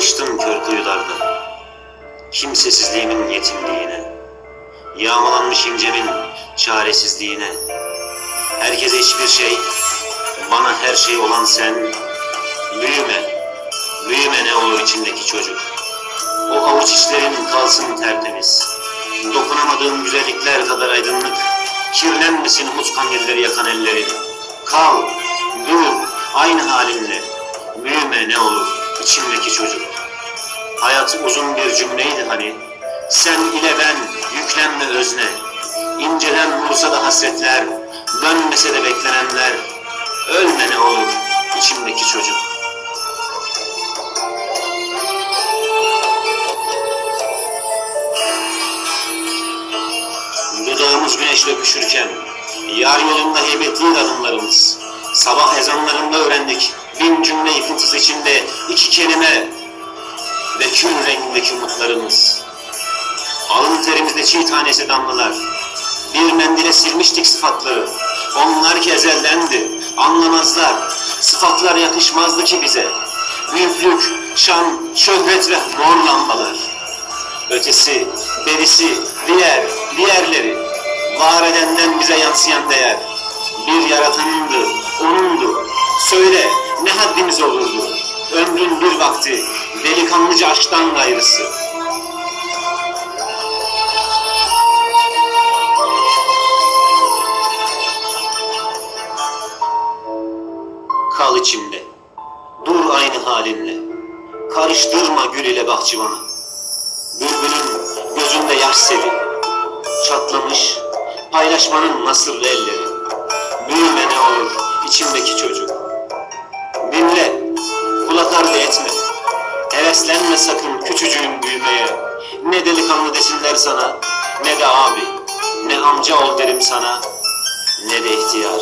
Alıştım kör kuyularda, kimsesizliğimin yetimliğine, yağmalanmış incemin çaresizliğine. Herkese hiçbir şey, bana her şey olan sen, büyüme, büyüme ne olur içindeki çocuk. O avuç içlerin kalsın tertemiz, dokunamadığın güzellikler kadar aydınlık, kirlenmesin umut kandilleri yakan ellerin. Kal, dur, aynı halinle, büyüme ne olur içimdeki çocuk. Hayat uzun bir cümleydi hani. Sen ile ben yüklenme özne. İnceden vursa da hasretler, dönmese de beklenenler. Ölme ne olur içimdeki çocuk. Dudağımız güneşle öpüşürken, yar yolunda heybetliydi adımlarımız. Sabah ezanlarında öğrendik, bin cümle yıkıntısı içinde iki kelime ve kül rengindeki umutlarımız. Alın terimizde çiğ tanesi damlalar. Bir mendile silmiştik sıfatları. Onlar ki ezeldendi, anlamazlar. Sıfatlar yakışmazdı ki bize. Büyüklük, şan, şöhret ve mor lambalar. Ötesi, berisi, diğer, diğerleri. Var edenden bize yansıyan değer. Bir yaratanındı, onundu. Söyle, ne haddimiz olurdu? Ömrün bir vakti, delikanlıca aşktan gayrısı. Kal içimde, dur aynı halinle. Karıştırma gül ile bahçıvanı. Bülbülün gözünde yaş seli. Çatlamış, paylaşmanın nasır elleri. Büyüme ne olur içimdeki çocuk. Dinle, kulak ardı etme. Heveslenme sakın küçücüğün büyümeye. Ne delikanlı desinler sana, ne de abi. Ne amca ol derim sana, ne de ihtiyar.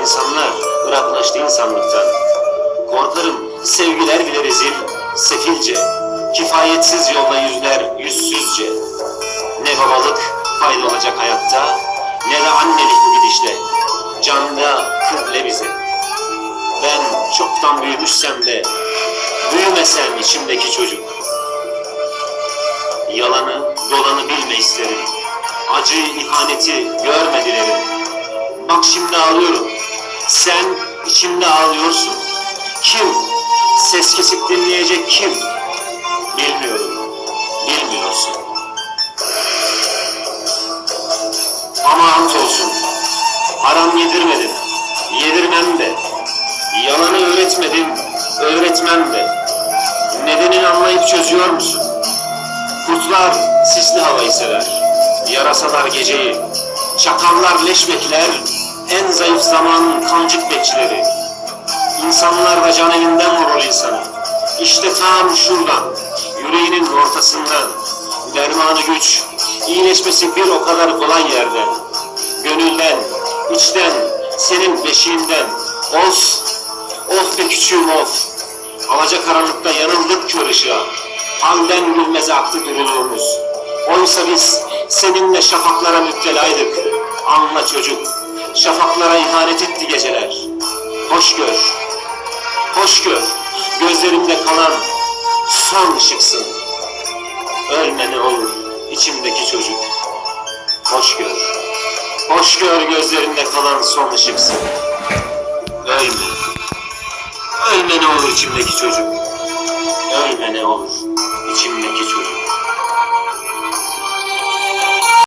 İnsanlar ıraklaştı insanlıktan. Korkarım sevgiler bile rezil, sefilce. Kifayetsiz yolda yüzler yüzsüzce. Ne babalık fayda olacak hayatta, ne de annelik bu gidişle. Canda kıble bize. Ben çoktan büyümüşsem de, büyümesem içimdeki çocuk. Yalanı, dolanı bilme isterim. Acıyı, ihaneti görme dilerim. Bak şimdi ağlıyorum. Sen içimde ağlıyorsun. Kim? Ses kesip dinleyecek kim? Bilmiyorum. Bilmiyorsun. Ama ant olsun. Haram yedirmedim. Yedirmem de. Yalanı öğretmedim. Öğretmem de. Nedenini anlayıp çözüyor musun? Kurtlar sisli havayı sever. Yarasalar geceyi. Çakallar leş bekler. En zayıf zamanın kancık bekçileri. İnsanlar da can elinden vurur insanı. İşte tam şuradan, yüreğinin ortasından. Dermanı güç, iyileşmesi bir o kadar kolay yerden. Gönülden, içten, senin beşiğinden. Of, of be küçüğüm of. Alaca karanlıkta yanıldık kör ışığa. Halden gülmeze aktı duruluğumuz. Oysa biz seninle şafaklara müptelaydık. Anla çocuk, şafaklara ihanet etti geceler. Hoş gör, hoş gör, gözlerimde kalan son ışıksın. Ölme ne olur içimdeki çocuk. Hoş gör, hoş gör gözlerimde kalan son ışıksın. Ölme, ölme ne olur içimdeki çocuk. Ölme ne olur içimdeki çocuk.